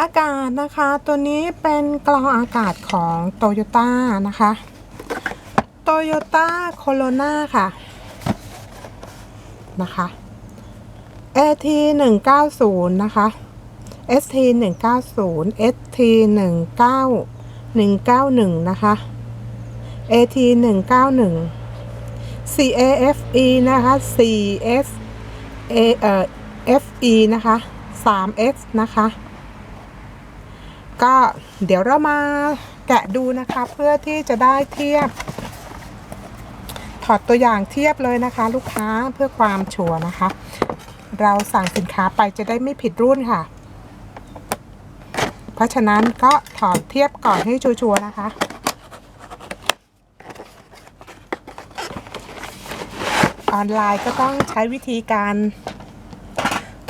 อากาศนะคะ ตัวนี้เป็นกรองอากาศของโตโยต้านะคะโตโยต้าโคโรนาค่ะนะคะ AT 190นะคะ ST 190 ST 19 191 นะคะ AT 191 CAFE นะคะ CS A เอ่อ FE นะคะ 3X นะคะ ก็เดี๋ยวเรามาแกะดูนะคะเพื่อที่จะได้เทียบ ถอดตัวอย่างเทียบเลยนะคะ ลูกค้าเพื่อความชัวร์นะคะ เราสั่งสินค้าไปจะได้ไม่ผิดรุ่นค่ะ เพราะฉะนั้นก็ถอดเทียบก่อนให้ชัวร์นะคะออนไลน์ก็ต้องใช้วิธีการ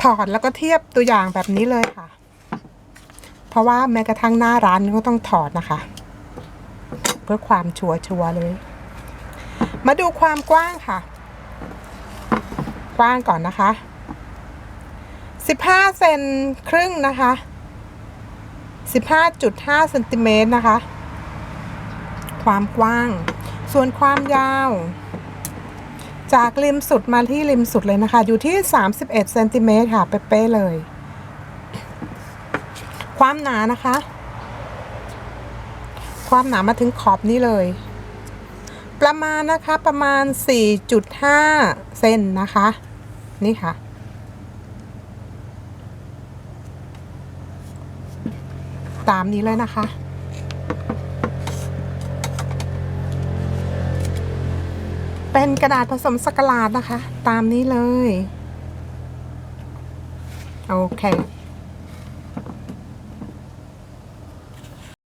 ถอดแล้วก็เทียบตัวอย่างแบบนี้เลยค่ะ เพราะว่าแม้กระทั่งหน้าร้านก็ต้องถอดนะคะ เพื่อความชัวชัวเลย มาดูความกว้างค่ะ กว้างก่อนนะคะ 15เซนครึ่งนะคะ 15.5เซนติเมตรนะคะ ความกว้าง ส่วนความยาว จากริมสุดมาที่ริมสุดเลยนะคะ อยู่ที่ 31เซนติเมตรค่ะ เป๊ะๆเลย ความหนานะคะ ความหนามาถึงขอบนี้เลย ประมาณนะคะประมาณ 4.5 เซนนะคะ นี่ค่ะ ตามนี้เลยนะคะเป็นกระดาษผสมสกลาดนะคะ ตามนี้เลย โอเค